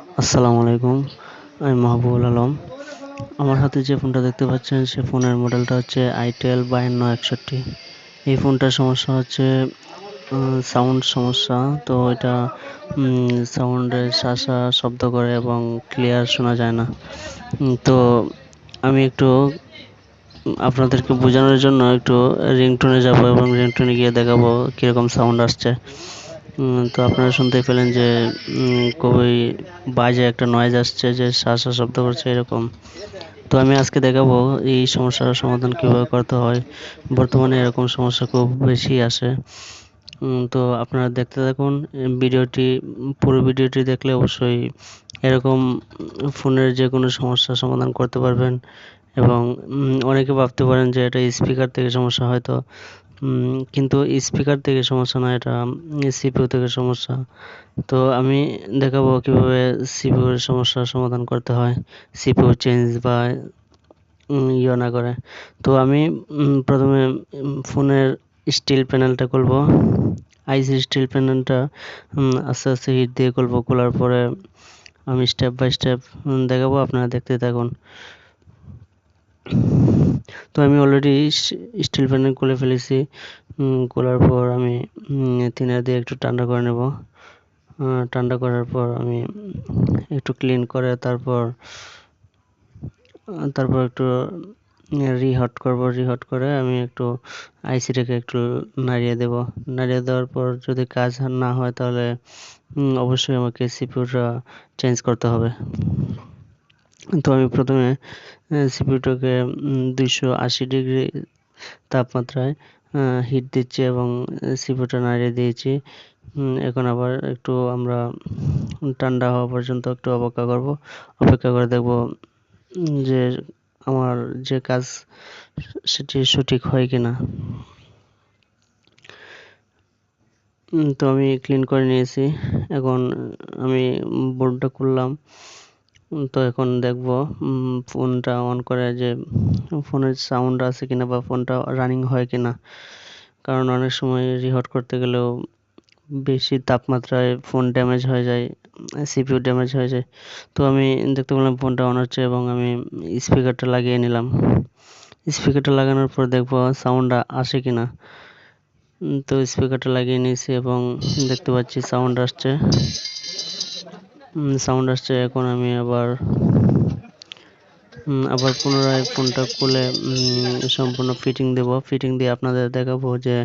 আসসালামু আলাইকুম, আমি মাহবুবুল আলম। আমার হাতে যে ফোনটা দেখতে পাচ্ছেন, সে ফোনের মডেলটা হচ্ছে আইটেল বায়ান্ন একষট্টি। এই ফোনটার সমস্যা হচ্ছে সাউন্ড সমস্যা। তো এটা সাউন্ডের শাসা শব্দ করে এবং ক্লিয়ার শোনা যায় না। তো আমি একটু, আপনাদেরকে বোঝানোর জন্য একটু রিংটোনে যাব এবং রিংটোনে গিয়ে দেখাবো কীরকম সাউন্ড আসছে। তো আপনারা শুনতে পেলেন যে খুবই বাজে একটা নয়েজ আসছে যে শা শা শব্দ করছে এরকম। তো আমি আজকে দেখাবো এই সমস্যার সমাধান কীভাবে করতে হয়। বর্তমানে এরকম সমস্যা খুব বেশি আসে। তো আপনারা দেখতে থাকুন ভিডিওটি, পুরো ভিডিওটি দেখলে অবশ্যই এরকম ফোনের যে কোনো সমস্যার সমাধান করতে পারবেন। এবং অনেকে ভাবতে পারেন যে এটা স্পিকার থেকে সমস্যা হয়তো। কিন্তু স্পিকার থেকে সমস্যা না এটা সিপিউ থেকে সমস্যা। তো আমি দেখাবো কীভাবে সিপিউর সমস্যার সমাধান করতে হয় সিপিউ চেঞ্জ বা ইয়ে না করে। তো আমি প্রথমে ফোনের স্টিল প্যানেলটা খুলবো। আইসি স্টিল প্যানেলটা আস্তে আস্তে হিট দিয়ে খুলবো। খোলার পরে আমি স্টেপ বাই স্টেপ দেখাবো। আপনারা দেখতে থাকুন। তো আমি অলরেডি স্টিল প্যানেল খুলে ফেলেছি। খোলার পর আমি থিনার দিয়ে একটু ঠান্ডা করে নেব। ঠান্ডা করার পর আমি একটু ক্লিন করে তারপর তারপর একটু রিহট করব। রিহট করে আমি একটু আইসিটাকে একটু নাড়িয়ে দেব। নাড়িয়ে দেওয়ার পর যদি কাজ না হয় তাহলে অবশ্যই আমাকে সিপিউটা চেঞ্জ করতে হবে। তো আমি প্রথমে সিপিউটাকে দুইশো আশি ডিগ্রি তাপমাত্রায় হিট দিচ্ছি এবং সিপিউটা নাড়িয়ে দিয়েছি। এখন আবার একটু আমরা ঠান্ডা হওয়া পর্যন্ত একটু অপেক্ষা করব। অপেক্ষা করে দেখব যে আমার যে কাজ, সেটি সঠিক হয় কি না তো আমি ক্লিন করে নিয়েছি। এখন আমি বোর্ডটা খুললাম। তো এখন দেখব ফোনটা অন করে যে ফোনের সাউন্ড আছে কিনা বা ফোনটা রানিং হয় কিনা। কারণ অনেক সময় রিহট করতে গেলেও বেশি তাপমাত্রায় ফোন ড্যামেজ হয়ে যায় সিপিউ ড্যামেজ হয়ে যায়। তো আমি দেখতে পেলাম ফোনটা অন হচ্ছে এবং আমি স্পিকারটা লাগিয়ে নিলাম। স্পিকারটা লাগানোর পর দেখব সাউন্ডটা আসে কিনা। তো স্পিকারটা লাগিয়ে নিয়েছি এবং দেখতে পাচ্ছি সাউন্ড আসছে। সাউন্ড আসছে এখন আমি আবার আবার পুনরায় ফোনটা খুলে সম্পূর্ণ ফিটিং দেব। ফিটিং দিয়ে আপনাদের দেখাবো যে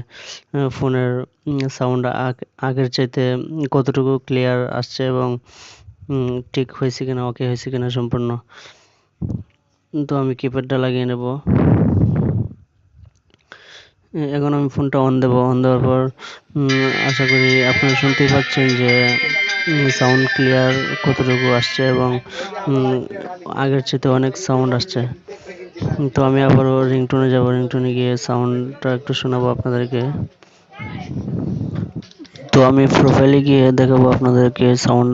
ফোনের সাউন্ড আগের চাইতে কতটুকু ক্লিয়ার আসছে এবং ঠিক হয়েছে কিনা ওকে হয়েছে কিনা সম্পূর্ণ। তো আমি কিপ্যাডটা লাগিয়ে নেব। এখন আমি ফোনটা অন দেবো। অন দেওয়ার পর আশা করি আপনারা শুনতেই পাচ্ছেন যে সাউন্ড ক্লিয়ার কতটুকু আসছে এবং আগের চেয়ে অনেক সাউন্ড আসছে। তো আমি আবারও রিংটোনে যাব। রিংটোনে গিয়ে সাউন্ডটা একটু শোনাবো আপনাদেরকে। তো আমি প্রোফাইলে গিয়ে দেখাবো আপনাদেরকে সাউন্ড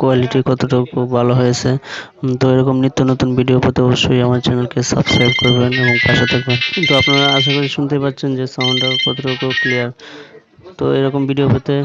কোয়ালিটি কতটুকু ভালো হয়েছে। তো এরকম নিত্য নতুন ভিডিও পেতে অবশ্যই আমার চ্যানেলকে সাবস্ক্রাইব করবেন এবং পাশে থাকবেন। তো আপনারা আশা করি শুনতে পাচ্ছেন যে সাউন্ডটা কতটুকু ক্লিয়ার তো এরকম ভিডিও পেতে